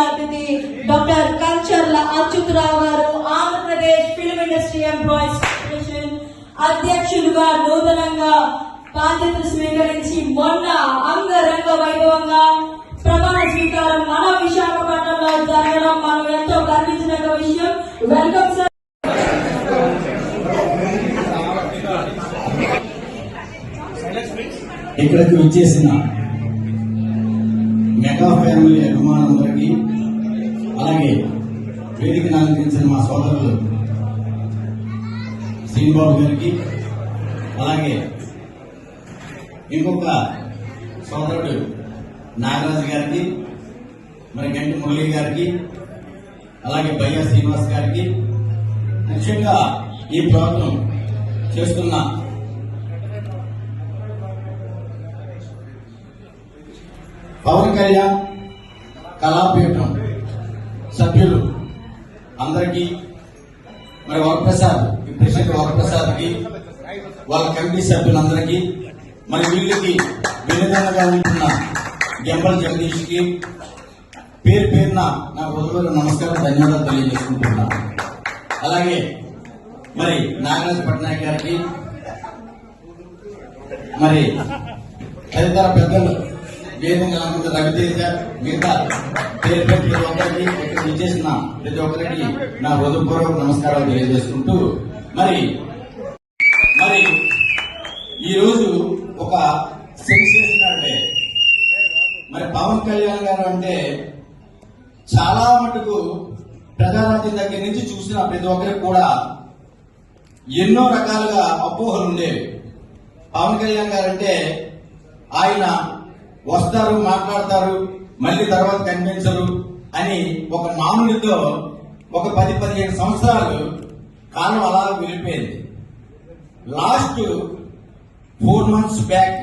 అతిథి డాక్టర్ కల్చర్ల అచ్యుతరావు గారు Andhra Pradesh film industry employees federation అధ్యక్షులుగా నూతనంగా బాధ్యతలు స్వీకరించి మొన్న అంగరంగ వైభవంగా ప్రమాణ స్వీకారం మన విశాఖపట్నంలో జరగడం మనం ఎంతో గర్వించిన విషయం. వెల్కమ్ ఇక్కడికి వచ్చేసిన మెగా ఫ్యామిలీ అభిమానులందరికీ అలాగే వేదికను అలంకరించిన మా సోదరులు శ్రీనిబాబు గారికి అలాగే ఇంకొక సోదరుడు నాగరాజు గారికి మరి గంటి మురళి గారికి అలాగే బయ్య శ్రీనివాస్ గారికి ముఖ్యంగా ఈ ప్రోగ్రాం చేస్తున్న పవన్ కళ్యాణ్ కళాపీఠం సభ్యులు అందరికీ మరి వరప్రసాద్ ఈ ప్రెసిడెంట్ వరప్రసాద్కి వాళ్ళ కమిటీ సభ్యులందరికీ మరి వీళ్ళకి వినదండగా ఉంటున్న గెంబల జగదీష్కి పేరు పేరున నా హృదయంలో నమస్కారం ధన్యవాదాలు తెలియజేసుకుంటున్నా. అలాగే మరి నాగరాజు పట్నాయక్ గారికి మరి తదితర పెద్దలు వేదంగా అనుకుంటే రవితేజ మిగతా పేరు పేరు ప్రతి ఒక్కరికి ఇక్కడ విచ్చేసిన ప్రతి ఒక్కరికి నా హృదయపూర్వక నమస్కారాలు తెలియజేసుకుంటూ మరి మరి ఈరోజు ఒక సెన్సేషనల్ డే మరి పవన్ కళ్యాణ్ గారు అంటే చాలా మటుకు ప్రధానమంత్రి దగ్గర నుంచి చూసిన ప్రతి ఒక్కరికి కూడా ఎన్నో రకాలుగా అపోహలు ఉండేవి పవన్ కళ్యాణ్ గారు అంటే ఆయన వస్తారు మాట్లాడతారు మళ్ళీ తర్వాత కనిపించరు అని ఒక నానుడితో ఒక పది పదిహేను సంవత్సరాలు కాలం అలా వెళ్ళిపోయింది. లాస్ట్ ఫోర్ మంత్స్ బ్యాక్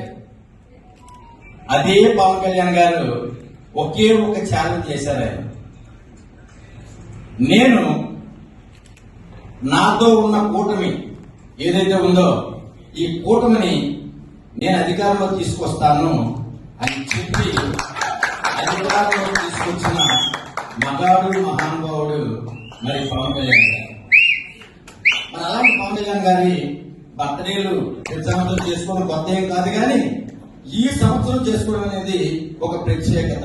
అదే పవన్ కళ్యాణ్ గారు ఒకే ఒక ఛాలెంజ్ చేశారు ఆయన. నేను నాతో ఉన్న కూటమి ఏదైతే ఉందో ఈ కూటమిని నేను అధికారంలో తీసుకొస్తాను అని చెప్పి అధికారంలో తీసుకొచ్చిన మగాడు మహానుభావుడు మరి పవన్ కళ్యాణ్ గారు. మరి అలాంటి పవన్ కళ్యాణ్ గారి బర్త్డేలు ప్రతి సంవత్సరం చేసుకోవడం కొత్త ఏం కాదు కానీ ఈ సంవత్సరం చేసుకోవడం అనేది ఒక ప్రత్యేకత.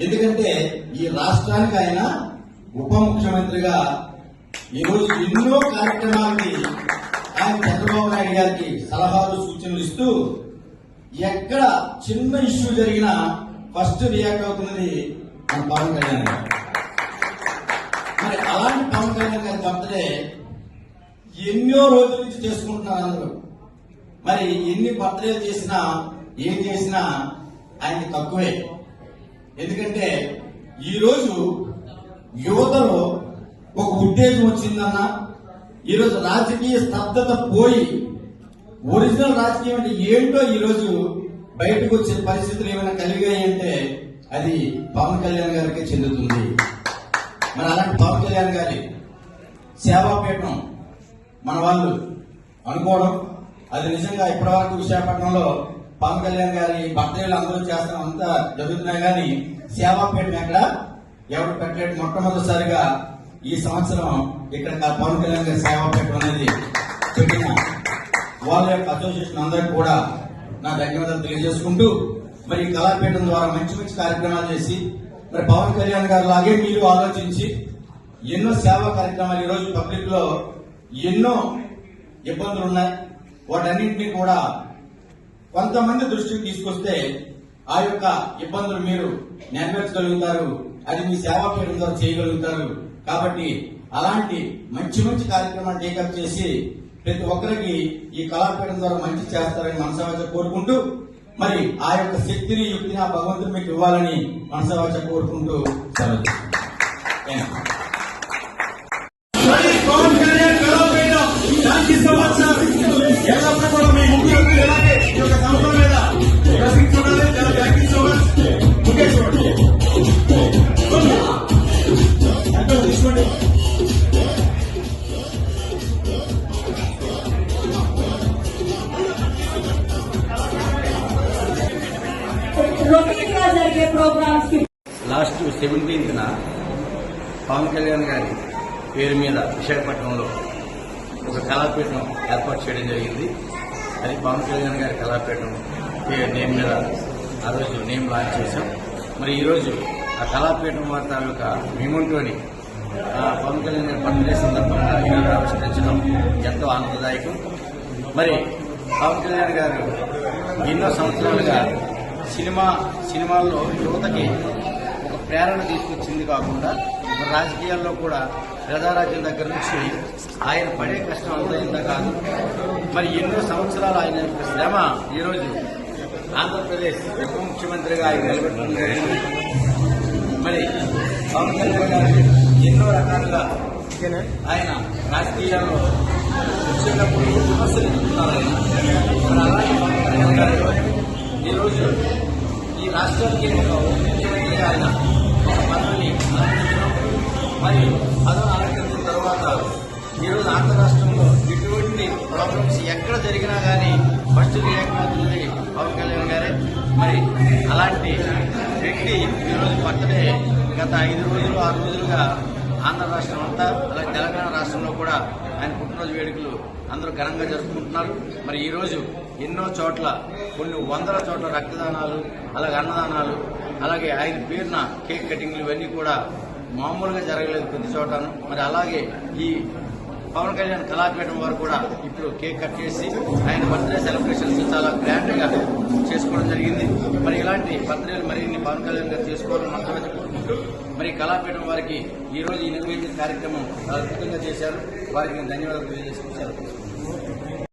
ఎందుకంటే ఈ రాష్ట్రానికి ఆయన ఉప ముఖ్యమంత్రిగా ఈరోజు ఎన్నో కార్యక్రమాలకి ఆయన చంద్రబాబు నాయుడు గారికి సలహాలు సూచనలు ఇస్తూ ఎక్కడ చిన్న ఇష్యూ జరిగినా ఫస్ట్ రియాక్ట్ అవుతున్నది మన పవన్ కళ్యాణ్ గారు. మరి అలాంటి పవన్ కళ్యాణ్ గారి బర్త్డే ఎన్నో రోజుల నుంచి చేసుకుంటున్నారు అందరూ. మరి ఎన్ని బర్త్డే చేసినా ఏం చేసినా ఆయనకి తక్కువే. ఎందుకంటే ఈరోజు యువతలో ఒక ఉత్తేజం వచ్చిందన్న ఈరోజు రాజకీయ స్తబ్దత పోయి ఒరిజినల్ రాజకీయం అంటే ఏంటో ఈ రోజు బయటకు వచ్చిన పరిస్థితులు ఏమైనా కలిగాయి అంటే అది పవన్ కళ్యాణ్ గారికి చెందుతుంది. మన అలాంటి పవన్ కళ్యాణ్ గారి సేవాపీఠం మన వాళ్ళు అనుకోవడం అది నిజంగా ఇప్పటివరకు విశాఖపట్నంలో పవన్ కళ్యాణ్ గారి బర్త్డేలు అందరూ చేస్తాం అంతా జరుగుతున్నాయి కానీ సేవాపీఠం ఎక్కడ? ఎవరు పెట్టలేదు మొట్టమొదటిసారిగా ఈ సంవత్సరం ఇక్కడ పవన్ కళ్యాణ్ గారి సేవాపీఠం అనేది పెట్టిన వాళ్ళ యొక్క అసోసియేషన్ అందరికి కూడా నా ధన్యవాదాలు తెలియజేసుకుంటూ మరి ఈ కళాపీఠం ద్వారా మంచి మంచి కార్యక్రమాలు చేసి మరి పవన్ కళ్యాణ్ గారు లాగే మీరు ఆలోచించి ఎన్నో సేవా కార్యక్రమాలు ఈరోజు పబ్లిక్లో ఎన్నో ఇబ్బందులు ఉన్నాయి. వాటన్నింటినీ కూడా కొంతమంది దృష్టికి తీసుకొస్తే ఆ యొక్క ఇబ్బందులు మీరు నెరవేర్చగలుగుతారు అది మీ సేవా పీఠం ద్వారా చేయగలుగుతారు. కాబట్టి అలాంటి మంచి మంచి కార్యక్రమాలు టేకప్ చేసి ప్రతి ఒక్కరికి ఈ కళాపీఠం ద్వారా మంచి చేస్తారని మనసవాచ కోరుకుంటూ మరి ఆ యొక్క శక్తిని యుక్తిని ఆ భగవంతుడు మీకు ఇవ్వాలని మనసవాచ కోరుకుంటూ సెలవు. లాస్ట్ సెవెంటీన్త్న పవన్ కళ్యాణ్ గారి పేరు మీద విశాఖపట్నంలో ఒక కళాపీఠం ఏర్పాటు చేయడం జరిగింది. అది పవన్ కళ్యాణ్ గారి కళాపీఠం నేమ్ మీద ఆ రోజు నేమ్ లాంచ్ చేశాం. మరి ఈరోజు ఆ కళాపీఠం వార్త యొక్క మేమంటోని పవన్ కళ్యాణ్ గారి పండుగ సందర్భంగా ఈరోజు ఆవిష్కరించడం ఎంతో ఆనందదాయకం. మరి పవన్ కళ్యాణ్ గారు ఎన్నో సంవత్సరాలుగా సినిమా సినిమాల్లో యువతకి ఒక ప్రేరణ తీసుకొచ్చింది కాకుండా రాజకీయాల్లో కూడా ప్రజారాజ్యం దగ్గర నుంచి ఆయన పడే కష్టం అంత ఇంత కాదు. మరి ఎన్నో సంవత్సరాలు ఆయన యొక్క శ్రమ ఈరోజు ఆంధ్రప్రదేశ్ ఉప ముఖ్యమంత్రిగా ఆయన నిలబెట్టడం మరి పవన్ కళ్యాణ్ గారు ఎన్నో రకాలుగా ఆయన రాజకీయాల్లో వచ్చినప్పుడు విమర్శలు చెప్తున్నారు ఆయన. మరి అలాగే పవన్ కళ్యాణ్ గారు ఈరోజు ఈ రాష్ట్రానికి ముఖ్యమంత్రి ఆయన ఒక పదవిని అలంకరించడం మరి పదవి అలంకరించిన తర్వాత ఈరోజు ఆంధ్ర రాష్ట్రంలో ఎటువంటి ప్రాబ్లమ్స్ ఎక్కడ జరిగినా కానీ ఫస్ట్ రియాక్ట్ అవుతుంది పవన్ కళ్యాణ్ గారే. మరి అలాంటి వ్యక్తి ఈరోజు బర్త్డే గత ఐదు రోజులు ఆరు రోజులుగా ఆంధ్ర రాష్ట్రం అంతా అలాగే తెలంగాణ రాష్ట్రంలో కూడా ఆయన పుట్టినరోజు వేడుకలు అందరూ ఘనంగా జరుపుకుంటున్నారు. మరి ఈరోజు ఎన్నో చోట్ల కొన్ని వందల చోట్ల రక్తదానాలు అలాగే అన్నదానాలు అలాగే ఆయన పేరున కేక్ కటింగ్లు ఇవన్నీ కూడా మామూలుగా జరగలేదు ప్రతి చోటను. మరి అలాగే ఈ పవన్ కళ్యాణ్ కళాపీఠం వారు కూడా ఇప్పుడు కేక్ కట్ చేసి ఆయన బర్త్డే సెలబ్రేషన్స్ చాలా గ్రాండ్గా చేసుకోవడం జరిగింది. మరి ఇలాంటి బర్త్డేలు మరిన్ని పవన్ కళ్యాణ్ గారు చేసుకోవాలని మనసులో కోరుకుంటూ మరి కళాపీఠం వారికి ఈ రోజు ఈ నిర్వహించిన కార్యక్రమం చాలా అద్భుతంగా చేశారు. వారికి ధన్యవాదాలు తెలియజేసుకుంటారు